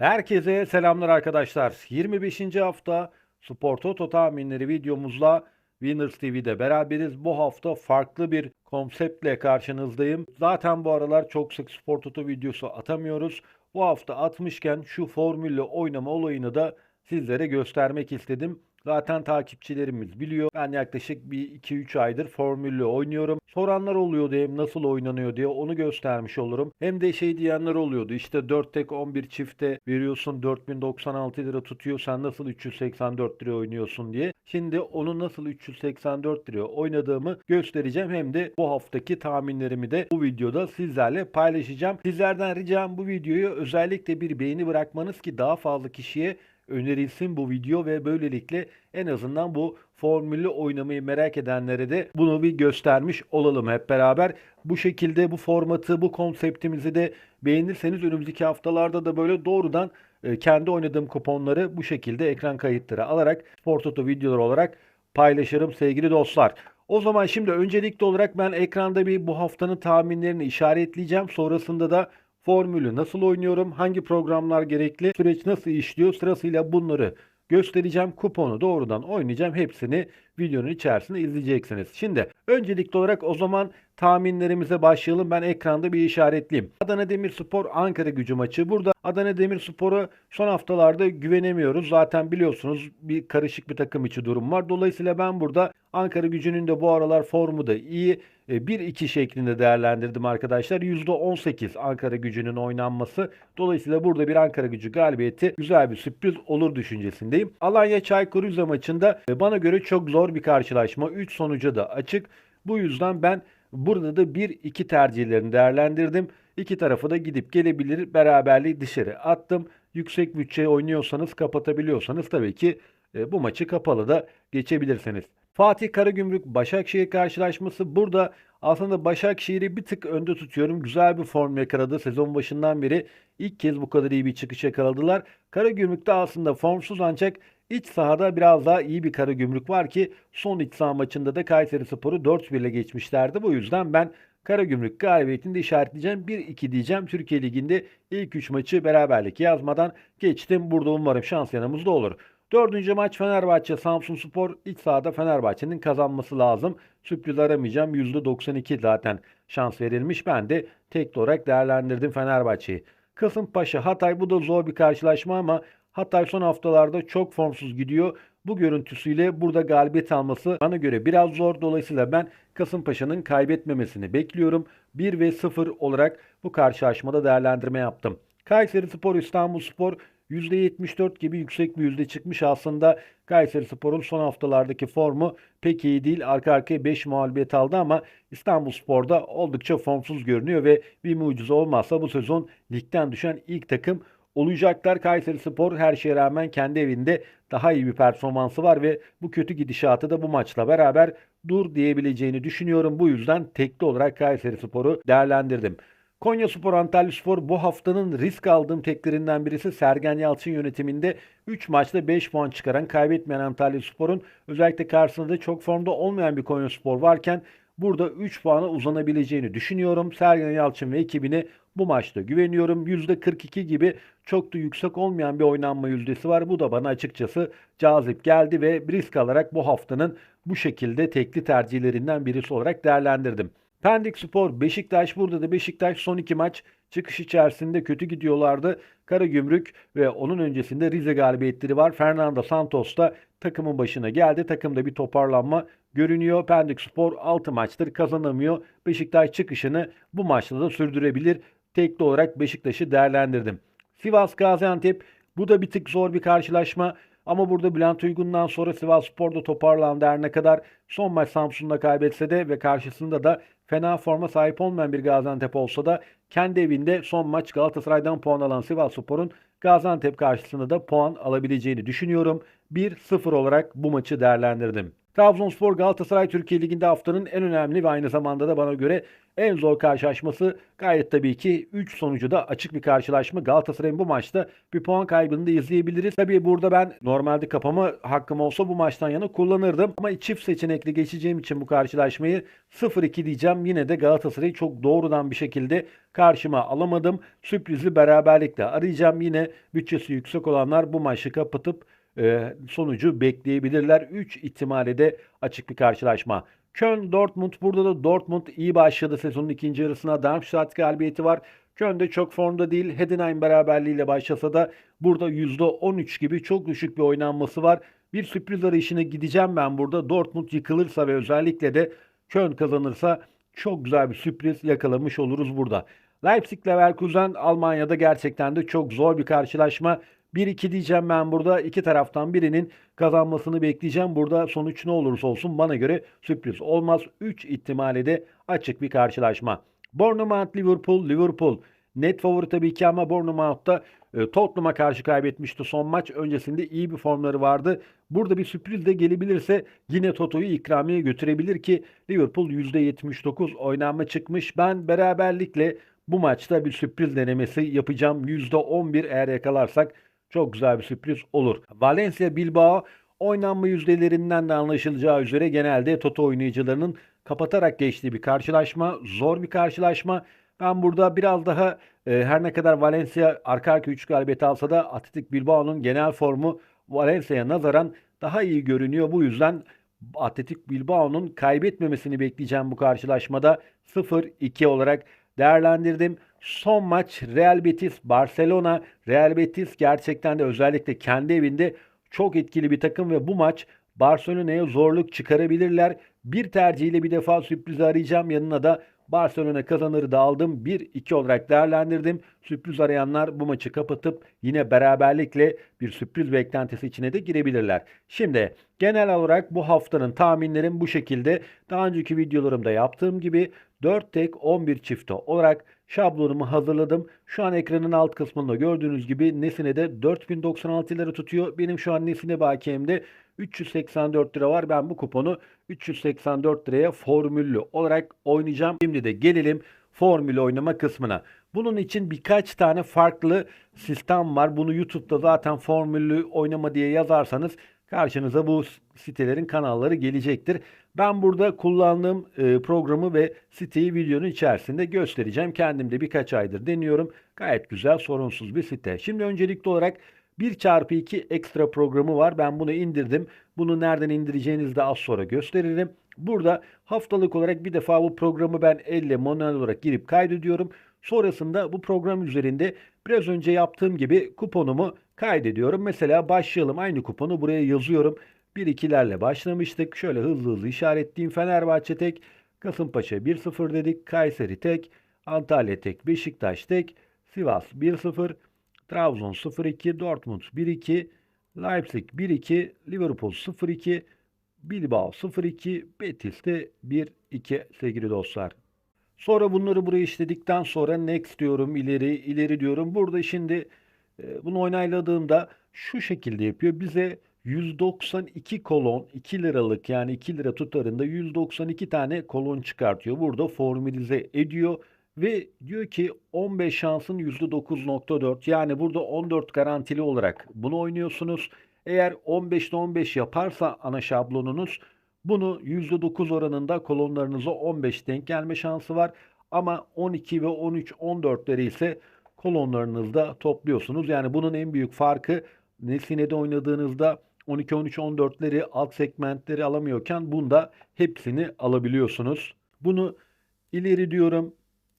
Herkese selamlar arkadaşlar. 25. hafta Spor Toto tahminleri videomuzla Winners TV'de beraberiz. Bu hafta farklı bir konseptle karşınızdayım. Zaten bu aralar çok sık Spor Toto videosu atamıyoruz. Bu hafta atmışken şu formülle oynama olayını da sizlere göstermek istedim. Zaten takipçilerimiz biliyor. Ben yaklaşık bir 2-3 aydır formülle oynuyorum. Soranlar oluyordu hem nasıl oynanıyor diye onu göstermiş olurum. Hem de şey diyenler oluyordu. İşte 4 tek 11 çifte veriyorsun 4096 lira tutuyor. Sen nasıl 384 lira oynuyorsun diye. Şimdi onu nasıl 384 lira oynadığımı göstereceğim. Hem de bu haftaki tahminlerimi de bu videoda sizlerle paylaşacağım. Sizlerden ricam bu videoyu özellikle bir beğeni bırakmanız ki daha fazla kişiye önerilsin bu video ve böylelikle en azından bu formülü oynamayı merak edenlere de bunu bir göstermiş olalım hep beraber. Bu şekilde bu formatı, bu konseptimizi de beğenirseniz önümüzdeki haftalarda da böyle doğrudan e, kendi oynadığım kuponları bu şekilde ekran kayıtları alarak Sportoto videolar olarak paylaşırım sevgili dostlar. O zaman şimdi öncelikli olarak ben ekranda bir bu haftanın tahminlerini işaretleyeceğim. Sonrasında da formülü nasıl oynuyorum, hangi programlar gerekli, süreç nasıl işliyor sırasıyla bunları göstereceğim. Kuponu doğrudan oynayacağım. Hepsini videonun içerisinde izleyeceksiniz. Şimdi öncelikli olarak o zaman tahminlerimize başlayalım. Ben ekranda bir işaretleyeyim. Adana Demirspor Ankara gücü maçı. Burada Adana Demirspor'a son haftalarda güvenemiyoruz. Zaten biliyorsunuz bir karışık bir takım içi durum var. Dolayısıyla ben burada Ankara gücünün de bu aralar formu da iyi. 1-2 şeklinde değerlendirdim arkadaşlar. %18 Ankara gücünün oynanması. Dolayısıyla burada bir Ankara gücü galibiyeti güzel bir sürpriz olur düşüncesindeyim. Alanya Çaykur Rize maçında e, bana göre çok zor bir karşılaşma. 3 sonuca da açık. Bu yüzden ben burada da 1-2 tercihlerini değerlendirdim. İki tarafı da gidip gelebilir. Beraberliği dışarı attım. Yüksek bütçe oynuyorsanız kapatabiliyorsanız tabii ki e, bu maçı kapalı da geçebilirsiniz. Fatih Karagümrük Başakşehir karşılaşması burada aslında Başakşehir'i bir tık önde tutuyorum. Güzel bir form yakaladı. Sezon başından beri ilk kez bu kadar iyi bir çıkış yakaladılar. Karagümrük'te aslında formsuz ancak iç sahada biraz daha iyi bir Karagümrük var ki son iç saha maçında da Kayseri Spor'u 4-1 ile geçmişlerdi. Bu yüzden ben Karagümrük galibiyetini de işaretleyeceğim. 1-2 diyeceğim. Türkiye Ligi'nde ilk 3 maçı beraberlik yazmadan geçtim. Burada umarım şans yanımızda olur. Dördüncü maç Fenerbahçe Samsun Spor iç sahada Fenerbahçe'nin kazanması lazım. Sürpriz aramayacağım. %92 zaten şans verilmiş. Ben de tek olarak değerlendirdim Fenerbahçe'yi. Kasımpaşa Hatay bu da zor bir karşılaşma ama Hatay son haftalarda çok formsuz gidiyor. Bu görüntüsüyle burada galibiyet alması bana göre biraz zor. Dolayısıyla ben Kasımpaşa'nın kaybetmemesini bekliyorum. 1 ve 0 olarak bu karşılaşmada değerlendirme yaptım. Kayseri Spor İstanbul Spor %74 gibi yüksek bir yüzde çıkmış aslında. Kayseri Spor'un son haftalardaki formu pek iyi değil. Arka arkaya 5 mağlubiyet aldı ama İstanbul Spor'da oldukça formsuz görünüyor ve bir mucize olmazsa bu sezon ligden düşen ilk takım olacaklar. Kayseri Spor her şeye rağmen kendi evinde daha iyi bir performansı var ve bu kötü gidişatı da bu maçla beraber dur diyebileceğini düşünüyorum. Bu yüzden tekli olarak Kayseri Spor'u değerlendirdim. Konya Spor Antalya Spor bu haftanın risk aldığım teklerinden birisi Sergen Yalçın yönetiminde 3 maçta 5 puan çıkaran kaybetmeyen Antalya Spor'un özellikle karşısında da çok formda olmayan bir Konya Spor varken burada 3 puana uzanabileceğini düşünüyorum. Sergen Yalçın ve ekibine bu maçta güveniyorum. %42 gibi çok da yüksek olmayan bir oynanma yüzdesi var. Bu da bana açıkçası cazip geldi ve risk alarak bu haftanın bu şekilde tekli tercihlerinden birisi olarak değerlendirdim. Pendik Spor, Beşiktaş burada da Beşiktaş son iki maç çıkış içerisinde kötü gidiyorlardı. Karagümrük ve onun öncesinde Rize galibiyetleri var. Fernando Santos da takımın başına geldi. Takımda bir toparlanma görünüyor. Pendik Spor 6 maçtır kazanamıyor. Beşiktaş çıkışını bu maçta da sürdürebilir. Tekli olarak Beşiktaş'ı değerlendirdim. Sivas Gaziantep bu da bir tık zor bir karşılaşma. Ama burada Bülent Uygun'dan sonra Sivas Spor'da toparlandı her ne kadar son maç Samsun'da kaybetse de ve karşısında da fena forma sahip olmayan bir Gaziantep olsa da kendi evinde son maç Galatasaray'dan puan alan Sivas Spor'un Gaziantep karşısında da puan alabileceğini düşünüyorum. 1-0 olarak bu maçı değerlendirdim. Trabzonspor Galatasaray Türkiye Ligi'nde haftanın en önemli ve aynı zamanda da bana göre En zor karşılaşması gayet tabii ki 3 sonucu da açık bir karşılaşma. Galatasaray'ın bu maçta bir puan kaybını da izleyebiliriz. Tabii burada ben normalde kapama hakkım olsa bu maçtan yana kullanırdım. Ama çift seçenekli geçeceğim için bu karşılaşmayı 0-2 diyeceğim. Yine de Galatasaray'ı çok doğrudan bir şekilde karşıma alamadım. Sürprizi beraberlikle arayacağım. Yine bütçesi yüksek olanlar bu maçı kapatıp e, sonucu bekleyebilirler. 3 ihtimali de açık bir karşılaşma. Köln Dortmund burada da Dortmund iyi başladı sezonun ikinci yarısına. Darmstadt galibiyeti var. Köln de çok formda değil. Heidenheim beraberliğiyle başlasa da burada %13 gibi çok düşük bir oynanması var. Bir sürpriz arayışına gideceğim ben burada. Dortmund yıkılırsa ve özellikle de Köln kazanırsa çok güzel bir sürpriz yakalamış oluruz burada. Leipzig Leverkusen Almanya'da gerçekten de çok zor bir karşılaşma. 1-2 diyeceğim ben burada. iki taraftan birinin kazanmasını bekleyeceğim. Burada sonuç ne olursa olsun bana göre sürpriz olmaz. 3 ihtimali de açık bir karşılaşma. Bournemouth Liverpool Liverpool net favori tabii ki ama Bournemouth'ta e, Tottenham'a karşı kaybetmişti son maç. Öncesinde iyi bir formları vardı. Burada bir sürpriz de gelebilirse yine Toto'yu ikramiye götürebilir ki Liverpool %79 oynanma çıkmış. Ben beraberlikle bu maçta bir sürpriz denemesi yapacağım. %11 eğer yakalarsak çok güzel bir sürpriz olur. Valencia Bilbao oynanma yüzdelerinden de anlaşılacağı üzere genelde Toto oynayıcılarının kapatarak geçtiği bir karşılaşma. Zor bir karşılaşma. Ben burada biraz daha e, her ne kadar Valencia arka arka 3 galibiyet alsa da Atletik Bilbao'nun genel formu Valencia'ya nazaran daha iyi görünüyor. Bu yüzden Atletik Bilbao'nun kaybetmemesini bekleyeceğim bu karşılaşmada 0-2 olarak değerlendirdim. Son maç Real Betis Barcelona. Real Betis gerçekten de özellikle kendi evinde çok etkili bir takım ve bu maç Barcelona'ya zorluk çıkarabilirler. Bir tercihiyle bir defa sürpriz arayacağım. Yanına da Barcelona kazanır da aldım. 1-2 olarak değerlendirdim. Sürpriz arayanlar bu maçı kapatıp yine beraberlikle bir sürpriz beklentisi içine de girebilirler. Şimdi genel olarak bu haftanın tahminlerim bu şekilde. Daha önceki videolarımda yaptığım gibi 4 tek 11 çifte olarak şablonumu hazırladım. Şu an ekranın alt kısmında gördüğünüz gibi Nesine de 4096 lira tutuyor. Benim şu an Nesine bakiyemde 384 lira var. Ben bu kuponu 384 liraya formüllü olarak oynayacağım. Şimdi de gelelim formülü oynama kısmına. Bunun için birkaç tane farklı sistem var. Bunu YouTube'da zaten formüllü oynama diye yazarsanız karşınıza bu sitelerin kanalları gelecektir. Ben burada kullandığım e, programı ve siteyi videonun içerisinde göstereceğim. Kendim de birkaç aydır deniyorum. Gayet güzel, sorunsuz bir site. Şimdi öncelikli olarak 1 çarpı 2 ekstra programı var. Ben bunu indirdim. Bunu nereden indireceğinizi de az sonra gösteririm. Burada haftalık olarak bir defa bu programı ben elle manuel olarak girip kaydediyorum. Sonrasında bu program üzerinde biraz önce yaptığım gibi kuponumu kaydediyorum. Mesela başlayalım aynı kuponu buraya yazıyorum. 1-2'lerle başlamıştık. Şöyle hızlı hızlı işaretleyeyim. Fenerbahçe tek, Kasımpaşa 1-0 dedik. Kayseri tek, Antalya tek, Beşiktaş tek, Sivas 1-0, Trabzon 0-2, Dortmund 1-2, Leipzig 1-2, Liverpool 0-2, Bilbao 0-2, Betis de 1-2 sevgili dostlar. Sonra bunları buraya işledikten sonra next diyorum, ileri, ileri diyorum. Burada şimdi e, bunu onayladığımda şu şekilde yapıyor. Bize 192 kolon 2 liralık yani 2 lira tutarında 192 tane kolon çıkartıyor. Burada formülize ediyor ve diyor ki 15 şansın %9.4 yani burada 14 garantili olarak bunu oynuyorsunuz. Eğer 15'te 15 yaparsa ana şablonunuz bunu %9 oranında kolonlarınıza 15 denk gelme şansı var. Ama 12 ve 13, 14'leri ise kolonlarınızda topluyorsunuz. Yani bunun en büyük farkı Nesine'de oynadığınızda 12, 13, 14'leri alt segmentleri alamıyorken bunda hepsini alabiliyorsunuz. Bunu ileri diyorum.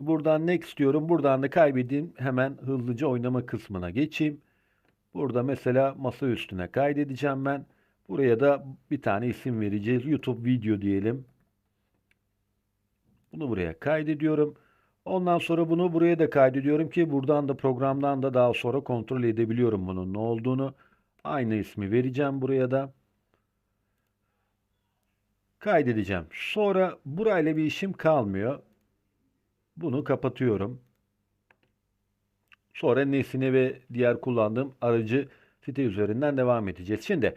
Buradan next diyorum. Buradan da kaybedeyim. Hemen hızlıca oynama kısmına geçeyim. Burada mesela masa üstüne kaydedeceğim ben. Buraya da bir tane isim vereceğiz. YouTube video diyelim. Bunu buraya kaydediyorum. Ondan sonra bunu buraya da kaydediyorum ki buradan da programdan da daha sonra kontrol edebiliyorum bunun ne olduğunu. Aynı ismi vereceğim buraya da. Kaydedeceğim. Sonra burayla bir işim kalmıyor. Bunu kapatıyorum. Sonra nesine ve diğer kullandığım aracı site üzerinden devam edeceğiz. Şimdi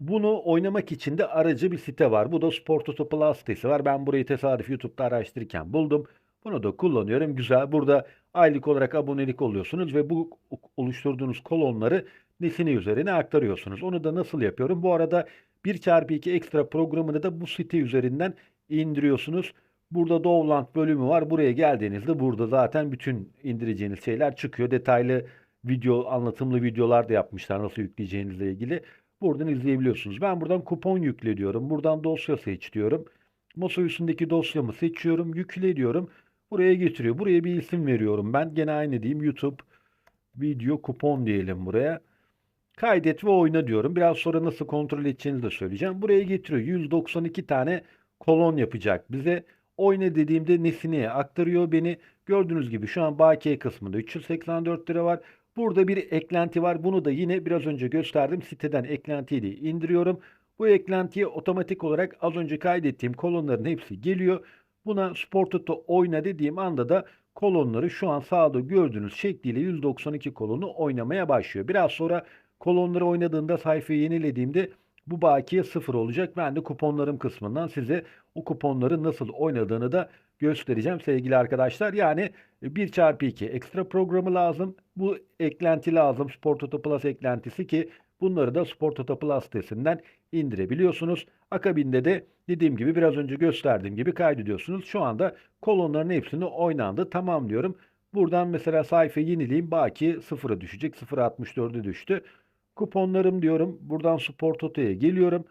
Bunu oynamak için de aracı bir site var. Bu da Sport Toto Plus sitesi var. Ben burayı tesadüf YouTube'da araştırırken buldum. Bunu da kullanıyorum. Güzel. Burada aylık olarak abonelik oluyorsunuz ve bu oluşturduğunuz kolonları nesine üzerine aktarıyorsunuz. Onu da nasıl yapıyorum? Bu arada 1x2 ekstra programını da bu site üzerinden indiriyorsunuz. Burada Dovland bölümü var. Buraya geldiğinizde burada zaten bütün indireceğiniz şeyler çıkıyor. Detaylı video, anlatımlı videolar da yapmışlar nasıl yükleyeceğinizle ilgili. Buradan izleyebiliyorsunuz. Ben buradan kupon yükle diyorum. Buradan dosya seç diyorum. Masa üstündeki dosyamı seçiyorum. Yükle diyorum. Buraya getiriyor. Buraya bir isim veriyorum ben. Gene aynı diyeyim. YouTube video kupon diyelim buraya. Kaydet ve oyna diyorum. Biraz sonra nasıl kontrol edeceğinizi de söyleyeceğim. Buraya getiriyor. 192 tane kolon yapacak bize. Oyna dediğimde nesneye aktarıyor beni. Gördüğünüz gibi şu an bakiye kısmında 384 lira var. Burada bir eklenti var. Bunu da yine biraz önce gösterdim. Siteden eklentiyi de indiriyorum. Bu eklentiye otomatik olarak az önce kaydettiğim kolonların hepsi geliyor. Buna Sport oyna dediğim anda da kolonları şu an sağda gördüğünüz şekliyle 192 kolonu oynamaya başlıyor. Biraz sonra kolonları oynadığında sayfayı yenilediğimde bu bakiye sıfır olacak. Ben de kuponlarım kısmından size o kuponların nasıl oynadığını da göstereceğim sevgili arkadaşlar. Yani 1 çarpı 2 ekstra programı lazım. Bu eklenti lazım. Sport Toto Plus eklentisi ki bunları da Sport Toto Plus sitesinden indirebiliyorsunuz. Akabinde de dediğim gibi biraz önce gösterdiğim gibi kaydediyorsunuz. Şu anda kolonların hepsini oynandı. Tamam diyorum. Buradan mesela sayfayı yenileyim. Baki sıfıra düşecek. 0.64'e düştü. Kuponlarım diyorum. Buradan Sport Toto'ya geliyorum.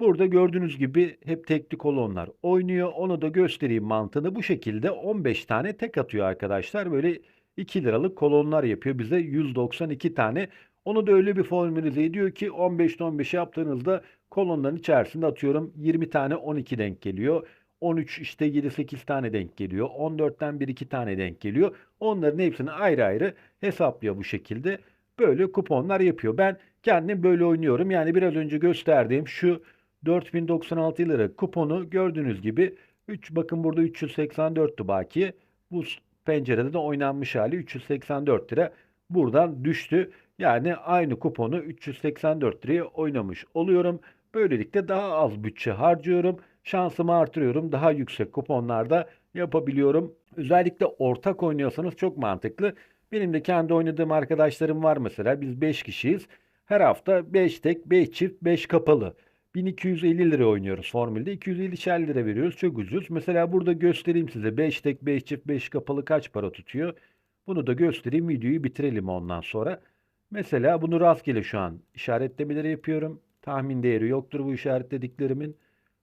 Burada gördüğünüz gibi hep tekli kolonlar oynuyor. Onu da göstereyim mantığını. Bu şekilde 15 tane tek atıyor arkadaşlar. Böyle 2 liralık kolonlar yapıyor bize 192 tane. Onu da öyle bir formülize ediyor ki 15'te 15 yaptığınızda kolonların içerisinde atıyorum 20 tane 12 denk geliyor. 13 işte 7-8 tane denk geliyor. 14'ten 1-2 tane denk geliyor. Onların hepsini ayrı ayrı hesaplıyor bu şekilde. Böyle kuponlar yapıyor. Ben kendim böyle oynuyorum. Yani biraz önce gösterdiğim şu 4096 lira kuponu gördüğünüz gibi 3 bakın burada 384'tü baki. Bu pencerede de oynanmış hali 384 lira buradan düştü. Yani aynı kuponu 384 liraya oynamış oluyorum. Böylelikle daha az bütçe harcıyorum. Şansımı artırıyorum. Daha yüksek kuponlarda yapabiliyorum. Özellikle ortak oynuyorsanız çok mantıklı. Benim de kendi oynadığım arkadaşlarım var mesela. Biz 5 kişiyiz. Her hafta 5 tek, 5 çift, 5 kapalı. 1250 lira oynuyoruz formülde. 250 lira veriyoruz. Çok ucuz. Mesela burada göstereyim size. 5 tek, 5 çift, 5 kapalı kaç para tutuyor? Bunu da göstereyim. Videoyu bitirelim ondan sonra. Mesela bunu rastgele şu an işaretlemeleri yapıyorum. Tahmin değeri yoktur bu işaretlediklerimin.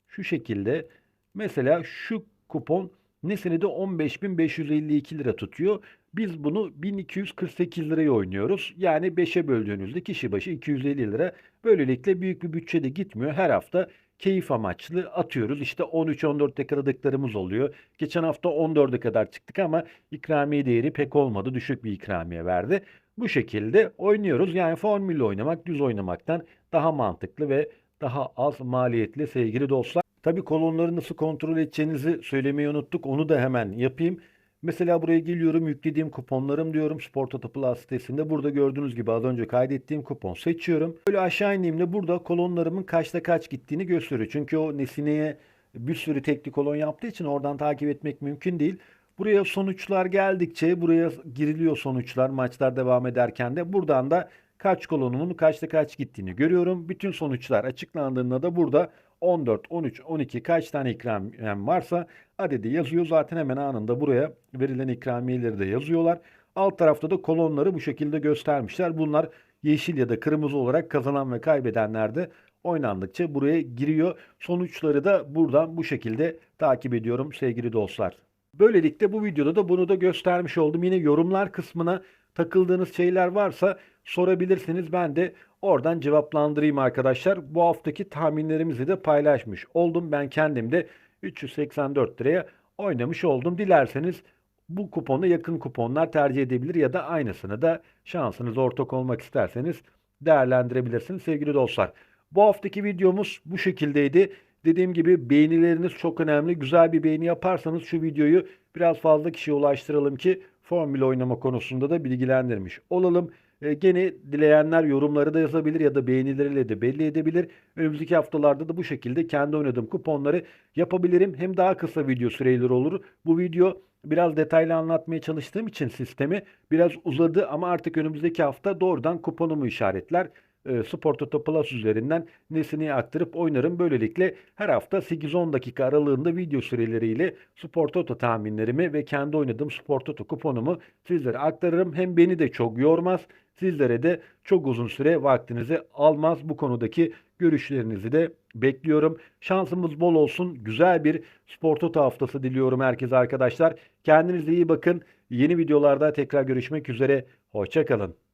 Şu şekilde. Mesela şu kupon nesini de 15.552 lira tutuyor. Biz bunu 1248 liraya oynuyoruz. Yani 5'e böldüğünüzde kişi başı 250 lira. Böylelikle büyük bir bütçe de gitmiyor. Her hafta keyif amaçlı atıyoruz. İşte 13-14'te karadıklarımız oluyor. Geçen hafta 14'e kadar çıktık ama ikramiye değeri pek olmadı. Düşük bir ikramiye verdi. Bu şekilde oynuyoruz. Yani formülle oynamak düz oynamaktan daha mantıklı ve daha az maliyetli sevgili dostlar. Tabi kolonları nasıl kontrol edeceğinizi söylemeyi unuttuk. Onu da hemen yapayım. Mesela buraya geliyorum yüklediğim kuponlarım diyorum Sport Auto Plus sitesinde. Burada gördüğünüz gibi az önce kaydettiğim kupon seçiyorum. Böyle aşağı indiğimde burada kolonlarımın kaçta kaç gittiğini gösteriyor. Çünkü o nesineye bir sürü tekli kolon yaptığı için oradan takip etmek mümkün değil. Buraya sonuçlar geldikçe buraya giriliyor sonuçlar maçlar devam ederken de buradan da kaç kolonumun kaçta kaç gittiğini görüyorum. Bütün sonuçlar açıklandığında da burada 14, 13, 12 kaç tane ikramiyem varsa adedi yazıyor. Zaten hemen anında buraya verilen ikramiyeleri de yazıyorlar. Alt tarafta da kolonları bu şekilde göstermişler. Bunlar yeşil ya da kırmızı olarak kazanan ve kaybedenler de oynandıkça buraya giriyor. Sonuçları da buradan bu şekilde takip ediyorum sevgili dostlar. Böylelikle bu videoda da bunu da göstermiş oldum. Yine yorumlar kısmına takıldığınız şeyler varsa sorabilirsiniz. Ben de oradan cevaplandırayım arkadaşlar. Bu haftaki tahminlerimizi de paylaşmış oldum. Ben kendim de 384 liraya oynamış oldum. Dilerseniz bu kuponu yakın kuponlar tercih edebilir ya da aynısını da şansınız ortak olmak isterseniz değerlendirebilirsiniz sevgili dostlar. Bu haftaki videomuz bu şekildeydi. Dediğim gibi beğenileriniz çok önemli. Güzel bir beğeni yaparsanız şu videoyu biraz fazla kişiye ulaştıralım ki formül oynama konusunda da bilgilendirmiş olalım. E, gene dileyenler yorumları da yazabilir ya da beğenileriyle de belli edebilir. Önümüzdeki haftalarda da bu şekilde kendi oynadığım kuponları yapabilirim. Hem daha kısa video süreleri olur. Bu video biraz detaylı anlatmaya çalıştığım için sistemi biraz uzadı ama artık önümüzdeki hafta doğrudan kuponumu işaretler. E, Spor Toto Plus üzerinden nesini aktarıp oynarım. Böylelikle her hafta 8-10 dakika aralığında video süreleriyle Spor Toto tahminlerimi ve kendi oynadığım Spor Toto kuponumu sizlere aktarırım. Hem beni de çok yormaz, sizlere de çok uzun süre vaktinizi almaz. Bu konudaki görüşlerinizi de bekliyorum. Şansımız bol olsun. Güzel bir Spor Toto haftası diliyorum herkese arkadaşlar. Kendinize iyi bakın. Yeni videolarda tekrar görüşmek üzere. Hoşçakalın.